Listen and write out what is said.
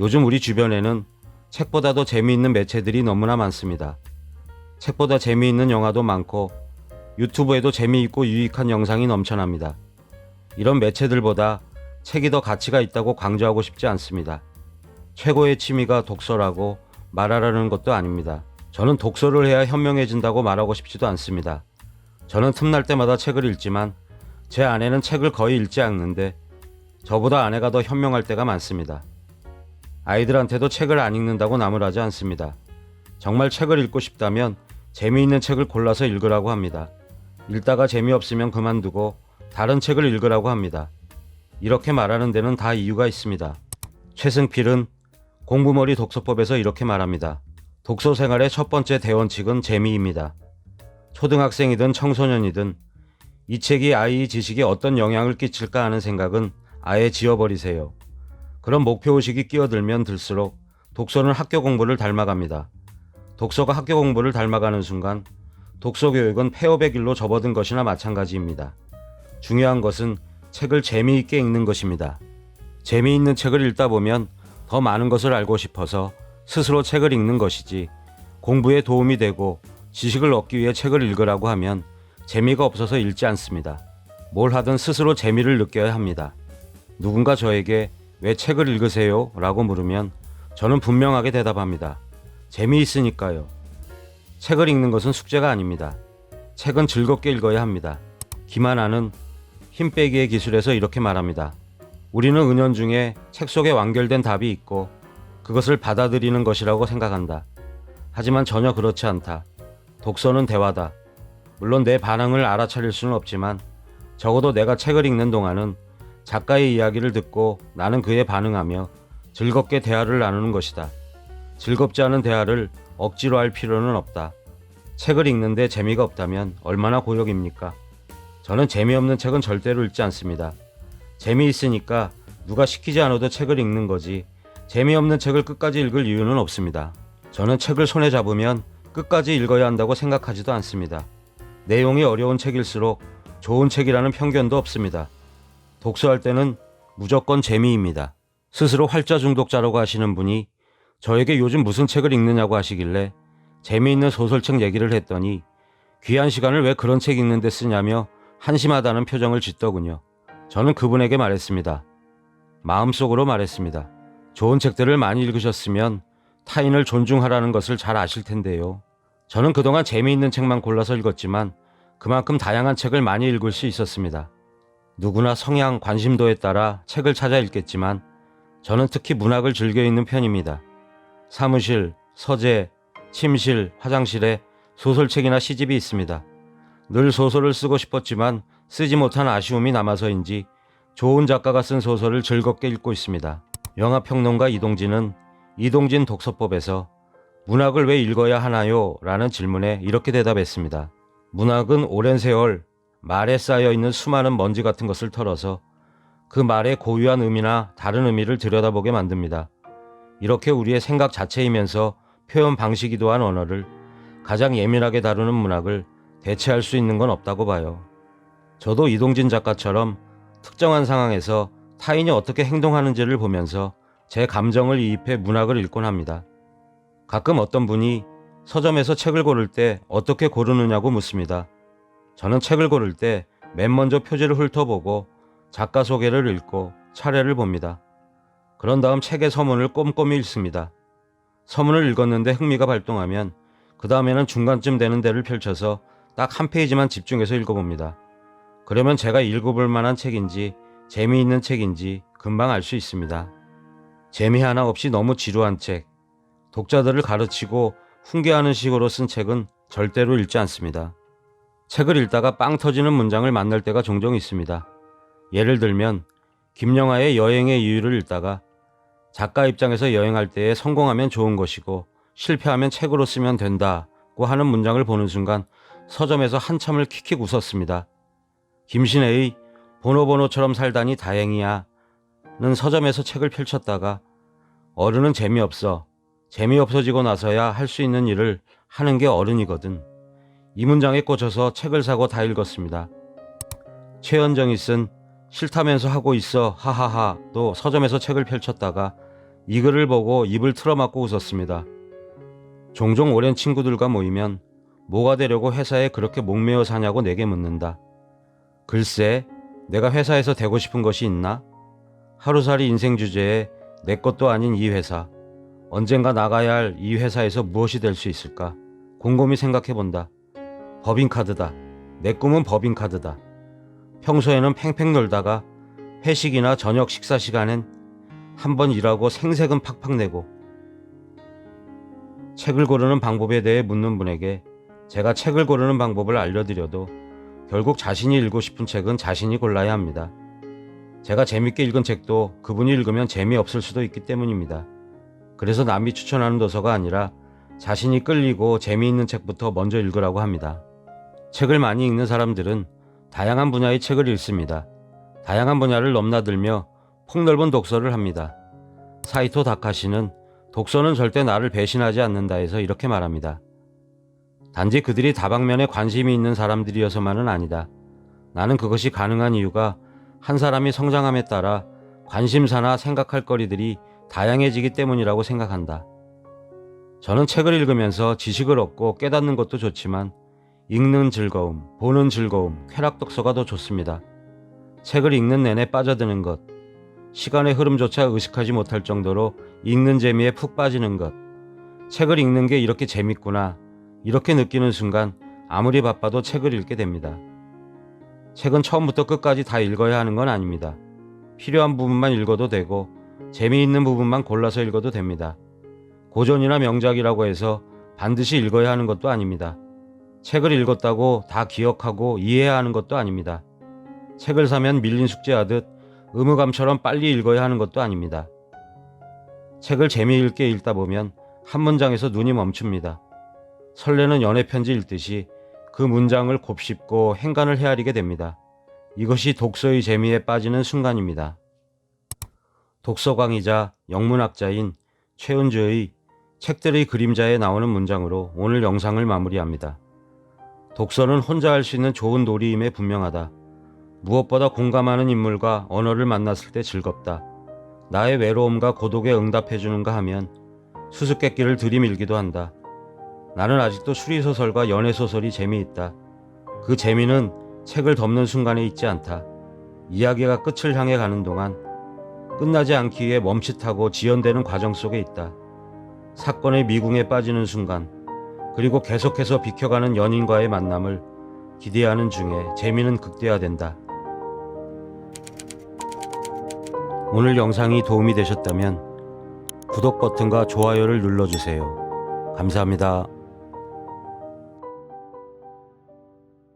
요즘 우리 주변에는 책보다도 재미있는 매체들이 너무나 많습니다. 책보다 재미있는 영화도 많고 유튜브에도 재미있고 유익한 영상이 넘쳐납니다. 이런 매체들보다 책이 더 가치가 있다고 강조하고 싶지 않습니다. 최고의 취미가 독서라고 말하라는 것도 아닙니다. 저는 독서를 해야 현명해진다고 말하고 싶지도 않습니다. 저는 틈날 때마다 책을 읽지만 제 아내는 책을 거의 읽지 않는데 저보다 아내가 더 현명할 때가 많습니다. 아이들한테도 책을 안 읽는다고 나무라지 않습니다. 정말 책을 읽고 싶다면 재미있는 책을 골라서 읽으라고 합니다. 읽다가 재미없으면 그만두고 다른 책을 읽으라고 합니다. 이렇게 말하는 데는 다 이유가 있습니다. 최승필은 공부머리 독서법에서 이렇게 말합니다. 독서 생활의 첫 번째 대원칙은 재미입니다. 초등학생이든 청소년이든 이 책이 아이의 지식에 어떤 영향을 끼칠까 하는 생각은 아예 지워버리세요. 그런 목표의식이 끼어들면 들수록 독서는 학교 공부를 닮아갑니다. 독서가 학교 공부를 닮아가는 순간 독서 교육은 폐업의 길로 접어든 것이나 마찬가지입니다. 중요한 것은 책을 재미있게 읽는 것입니다. 재미있는 책을 읽다 보면 더 많은 것을 알고 싶어서 스스로 책을 읽는 것이지 공부에 도움이 되고 지식을 얻기 위해 책을 읽으라고 하면 재미가 없어서 읽지 않습니다. 뭘 하든 스스로 재미를 느껴야 합니다. 누군가 저에게 왜 책을 읽으세요? 라고 물으면 저는 분명하게 대답합니다. 재미있으니까요. 책을 읽는 것은 숙제가 아닙니다. 책은 즐겁게 읽어야 합니다. 김하나는 힘 빼기의 기술에서 이렇게 말합니다. 우리는 은연중에 책 속에 완결된 답이 있고 그것을 받아들이는 것이라고 생각한다. 하지만 전혀 그렇지 않다. 독서는 대화다. 물론 내 반응을 알아차릴 수는 없지만 적어도 내가 책을 읽는 동안은 작가의 이야기를 듣고 나는 그에 반응하며 즐겁게 대화를 나누는 것이다. 즐겁지 않은 대화를 억지로 할 필요는 없다. 책을 읽는데 재미가 없다면 얼마나 고역입니까? 저는 재미없는 책은 절대로 읽지 않습니다. 재미있으니까 누가 시키지 않아도 책을 읽는 거지 재미없는 책을 끝까지 읽을 이유는 없습니다. 저는 책을 손에 잡으면 끝까지 읽어야 한다고 생각하지도 않습니다. 내용이 어려운 책일수록 좋은 책이라는 편견도 없습니다. 독서할 때는 무조건 재미입니다. 스스로 활자 중독자라고 하시는 분이 저에게 요즘 무슨 책을 읽느냐고 하시길래 재미있는 소설책 얘기를 했더니 귀한 시간을 왜 그런 책 읽는데 쓰냐며 한심하다는 표정을 짓더군요. 저는 그분에게 말했습니다. 마음속으로 말했습니다. 좋은 책들을 많이 읽으셨으면 타인을 존중하라는 것을 잘 아실 텐데요. 저는 그동안 재미있는 책만 골라서 읽었지만 그만큼 다양한 책을 많이 읽을 수 있었습니다. 누구나 성향, 관심도에 따라 책을 찾아 읽겠지만 저는 특히 문학을 즐겨 읽는 편입니다. 사무실, 서재, 침실, 화장실에 소설책이나 시집이 있습니다. 늘 소설을 쓰고 싶었지만 쓰지 못한 아쉬움이 남아서인지 좋은 작가가 쓴 소설을 즐겁게 읽고 있습니다. 영화평론가 이동진은 이동진 독서법에서 문학을 왜 읽어야 하나요? 라는 질문에 이렇게 대답했습니다. 문학은 오랜 세월 말에 쌓여 있는 수많은 먼지 같은 것을 털어서 그 말의 고유한 의미나 다른 의미를 들여다보게 만듭니다. 이렇게 우리의 생각 자체이면서 표현 방식이도 한 언어를 가장 예민하게 다루는 문학을 대체할 수 있는 건 없다고 봐요. 저도 이동진 작가처럼 특정한 상황에서 타인이 어떻게 행동하는지를 보면서 제 감정을 이입해 문학을 읽곤 합니다. 가끔 어떤 분이 서점에서 책을 고를 때 어떻게 고르느냐고 묻습니다. 저는 책을 고를 때 맨 먼저 표지를 훑어보고 작가 소개를 읽고 차례를 봅니다. 그런 다음 책의 서문을 꼼꼼히 읽습니다. 서문을 읽었는데 흥미가 발동하면 그 다음에는 중간쯤 되는 데를 펼쳐서 딱 한 페이지만 집중해서 읽어봅니다. 그러면 제가 읽어볼 만한 책인지 재미있는 책인지 금방 알 수 있습니다. 재미 하나 없이 너무 지루한 책, 독자들을 가르치고 훈계하는 식으로 쓴 책은 절대로 읽지 않습니다. 책을 읽다가 빵 터지는 문장을 만날 때가 종종 있습니다. 예를 들면 김영하의 여행의 이유를 읽다가 작가 입장에서 여행할 때에 성공하면 좋은 것이고 실패하면 책으로 쓰면 된다고 하는 문장을 보는 순간 서점에서 한참을 킥킥 웃었습니다. 김신혜의 보노보노처럼 살다니 다행이야 는 서점에서 책을 펼쳤다가 어른은 재미없어 재미없어지고 나서야 할 수 있는 일을 하는 게 어른이거든. 이 문장에 꽂혀서 책을 사고 다 읽었습니다. 최현정이 쓴 싫다면서 하고 있어 하하하도 서점에서 책을 펼쳤다가 이 글을 보고 입을 틀어막고 웃었습니다. 종종 오랜 친구들과 모이면 뭐가 되려고 회사에 그렇게 목매어 사냐고 내게 묻는다. 글쎄, 내가 회사에서 되고 싶은 것이 있나? 하루살이 인생 주제에 내 것도 아닌 이 회사. 언젠가 나가야 할 이 회사에서 무엇이 될 수 있을까? 곰곰이 생각해 본다. 법인카드다. 내 꿈은 법인카드다. 평소에는 팽팽 놀다가 회식이나 저녁 식사 시간엔 한 번 일하고 생색은 팍팍 내고 책을 고르는 방법에 대해 묻는 분에게 제가 책을 고르는 방법을 알려드려도 결국 자신이 읽고 싶은 책은 자신이 골라야 합니다. 제가 재밌게 읽은 책도 그분이 읽으면 재미없을 수도 있기 때문입니다. 그래서 남이 추천하는 도서가 아니라 자신이 끌리고 재미있는 책부터 먼저 읽으라고 합니다. 책을 많이 읽는 사람들은 다양한 분야의 책을 읽습니다. 다양한 분야를 넘나들며 폭넓은 독서를 합니다. 사이토 다카시는 독서는 절대 나를 배신하지 않는다 해서 이렇게 말합니다. 단지 그들이 다방면에 관심이 있는 사람들이어서만은 아니다. 나는 그것이 가능한 이유가 한 사람이 성장함에 따라 관심사나 생각할 거리들이 다양해지기 때문이라고 생각한다. 저는 책을 읽으면서 지식을 얻고 깨닫는 것도 좋지만 읽는 즐거움, 보는 즐거움, 쾌락 독서가 더 좋습니다. 책을 읽는 내내 빠져드는 것, 시간의 흐름조차 의식하지 못할 정도로 읽는 재미에 푹 빠지는 것, 책을 읽는 게 이렇게 재밌구나, 이렇게 느끼는 순간 아무리 바빠도 책을 읽게 됩니다. 책은 처음부터 끝까지 다 읽어야 하는 건 아닙니다. 필요한 부분만 읽어도 되고 재미있는 부분만 골라서 읽어도 됩니다. 고전이나 명작이라고 해서 반드시 읽어야 하는 것도 아닙니다. 책을 읽었다고 다 기억하고 이해해야 하는 것도 아닙니다. 책을 사면 밀린 숙제하듯 의무감처럼 빨리 읽어야 하는 것도 아닙니다. 책을 재미있게 읽다 보면 한 문장에서 눈이 멈춥니다. 설레는 연애 편지 읽듯이 그 문장을 곱씹고 행간을 헤아리게 됩니다. 이것이 독서의 재미에 빠지는 순간입니다. 독서광이자 영문학자인 최은주의 책들의 그림자에 나오는 문장으로 오늘 영상을 마무리합니다. 독서는 혼자 할 수 있는 좋은 놀이임에 분명하다. 무엇보다 공감하는 인물과 언어를 만났을 때 즐겁다. 나의 외로움과 고독에 응답해주는가 하면 수수께끼를 들이밀기도 한다. 나는 아직도 추리소설과 연애소설이 재미있다. 그 재미는 책을 덮는 순간에 있지 않다. 이야기가 끝을 향해 가는 동안 끝나지 않기 위해 멈칫하고 지연되는 과정 속에 있다. 사건의 미궁에 빠지는 순간, 그리고 계속해서 비켜가는 연인과의 만남을 기대하는 중에 재미는 극대화된다. 오늘 영상이 도움이 되셨다면 구독 버튼과 좋아요를 눌러주세요. 감사합니다.